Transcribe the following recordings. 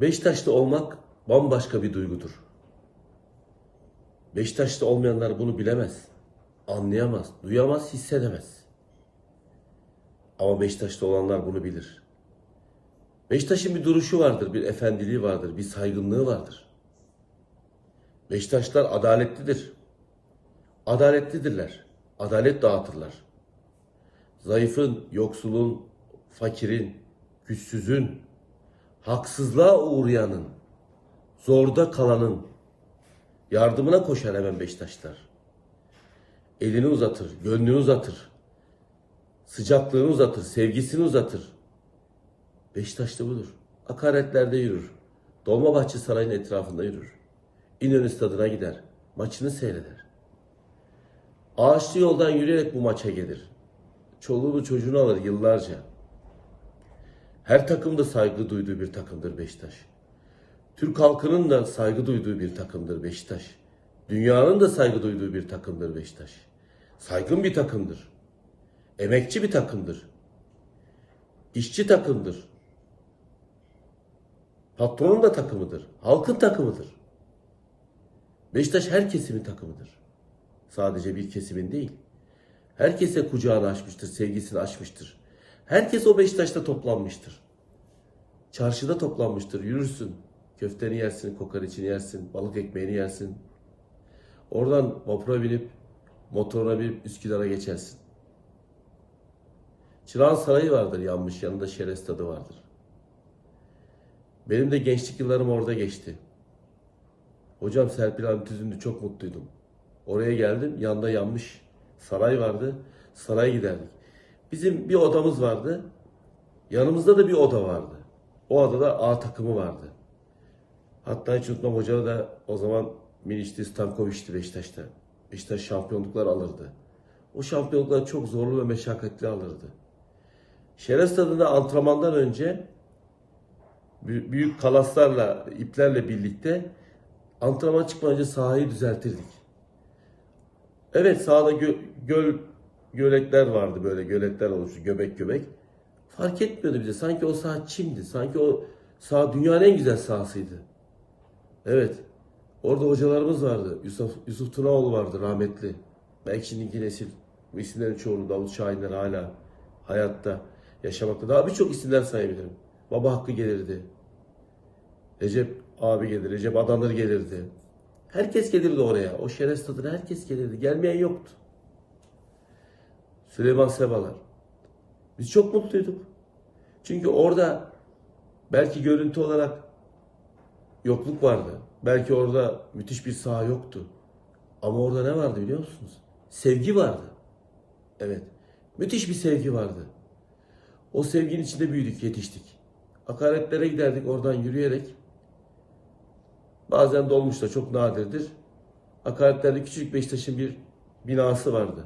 Beşiktaşlı olmak bambaşka bir duygudur. Beşiktaşlı olmayanlar bunu bilemez, anlayamaz, duyamaz, hissedemez. Ama Beşiktaşlı olanlar bunu bilir. Beşiktaş'ın bir duruşu vardır, bir efendiliği vardır, bir saygınlığı vardır. Beşiktaşlar adaletlidir. Adaletlidirler. Adalet dağıtırlar. Zayıfın, yoksulun, fakirin, güçsüzün, haksızlığa uğrayanın, zorda kalanın yardımına koşar hemen Beşiktaşlar. Elini uzatır, gönlünü uzatır. Sıcaklığını uzatır, sevgisini uzatır. Beşiktaş'ta budur. Akaretlerde yürür. Dolmabahçe Sarayı'nın etrafında yürür. İnönü stadına gider. Maçını seyreder. Ağaçlı yoldan yürüyerek bu maça gelir. Çoluğunu çocuğunu alır yıllarca. Her takım da saygı duyduğu bir takımdır Beşiktaş. Türk halkının da saygı duyduğu bir takımdır Beşiktaş. Dünyanın da saygı duyduğu bir takımdır Beşiktaş. Saygın bir takımdır. Emekçi bir takımdır. İşçi takımdır. Patronun da takımıdır. Halkın takımıdır. Beşiktaş her kesimin takımıdır. Sadece bir kesimin değil. Herkese kucağını açmıştır, sevgisini açmıştır. Herkes o Beşiktaş'ta toplanmıştır. Çarşıda toplanmıştır, yürürsün. Köfteni yersin, kokoreçini yersin, balık ekmeğini yersin. Oradan vapura binip, motoruna binip Üsküdar'a geçersin. Çırağan Sarayı vardır yanmış, yanında Şeref Stadı vardır. Benim de gençlik yıllarım orada geçti. Hocam Serpil Hanım Tüzündü çok mutluydum. Oraya geldim, yanında yanmış saray vardı. Saraya giderdik. Bizim bir odamız vardı. Yanımızda da bir oda vardı. O odada A takımı vardı. Hatta hiç unutmam hoca da o zaman Minişti Stankovic'ti Beşiktaş'ta. Beşiktaş şampiyonluklar alırdı. O şampiyonluklar çok zorlu ve meşakkatli alırdı. Şeref Stadı'nda antrenmandan önce bü- büyük kalaslarla, iplerle birlikte antrenman çıkmadan önce sahayı düzeltirdik. Evet sahada gö- göl göletler vardı böyle göletler oluştu göbek göbek. Fark etmiyordu bize. Sanki o saha çimdi. Sanki o saha dünyanın en güzel sahasıydı. Evet. Orada hocalarımız vardı. Yusuf, Yusuf Tunaoğlu vardı rahmetli. Belki şimdiki nesil bu isimlerin çoğunu Davut Şahinler hala hayatta yaşamakta. Daha birçok isimler sayabilirim. Baba Hakkı gelirdi. Recep abi gelirdi. Recep Adanır gelirdi. Herkes gelirdi oraya. O şeref stadına herkes gelirdi. Gelmeyen yoktu. Süleyman Sebalar. Biz çok mutluyduk. Çünkü orada belki görüntü olarak yokluk vardı. Belki orada müthiş bir saha yoktu. Ama orada ne vardı biliyor musunuz? Sevgi vardı. Evet. Müthiş bir sevgi vardı. O sevginin içinde büyüdük, yetiştik. Hakaretlere giderdik oradan yürüyerek. Bazen dolmuşta çok nadirdir. Hakaretlerde küçük Beşiktaş'ın bir binası vardı.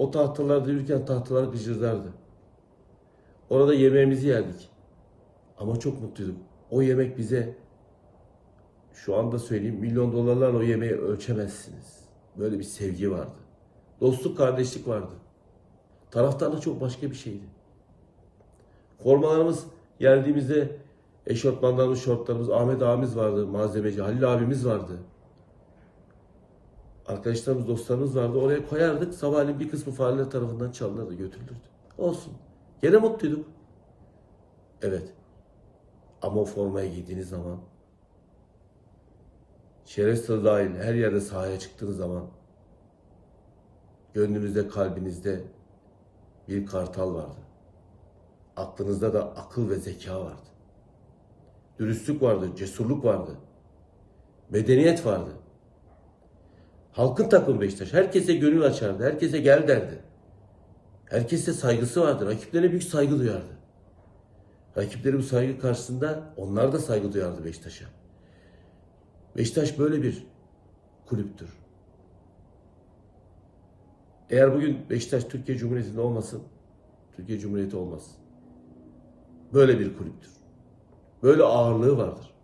O tahtalarda yürürken tahtalar gıcırdardı. Orada yemeğimizi yerdik. Ama çok mutluyduk. O yemek bize şu anda söyleyeyim milyon dolarlarla o yemeği ölçemezsiniz. Böyle bir sevgi vardı. Dostluk, kardeşlik vardı. Taraftarlık çok başka bir şeydi. Formalarımız geldiğimizde eşortmanlarımız, şortlarımız, Ahmet abimiz vardı, malzemeci, Halil abimiz vardı. Arkadaşlarımız, dostlarımız vardı. Oraya koyardık. Sabahleyin bir kısmı fareler tarafından çalınırdı, götürülürdü. Olsun. Gene mutluyduk. Evet. Ama o formayı giydiğiniz zaman şeref tadı dahil her yerde sahaya çıktığınız zaman gönlünüzde, kalbinizde bir kartal vardı. Aklınızda da akıl ve zeka vardı. Dürüstlük vardı, cesurluk vardı. Medeniyet vardı. Halkın takımı Beşiktaş. Herkese gönül açardı. Herkese gel derdi. Herkese saygısı vardı. Rakiplerine büyük saygı duyardı. Rakipleri bu saygı karşısında onlar da saygı duyardı Beşiktaş'a. Beşiktaş böyle bir kulüptür. Eğer bugün Beşiktaş Türkiye Cumhuriyeti'nde olmasın, Türkiye Cumhuriyeti olmaz. Böyle bir kulüptür. Böyle ağırlığı vardır.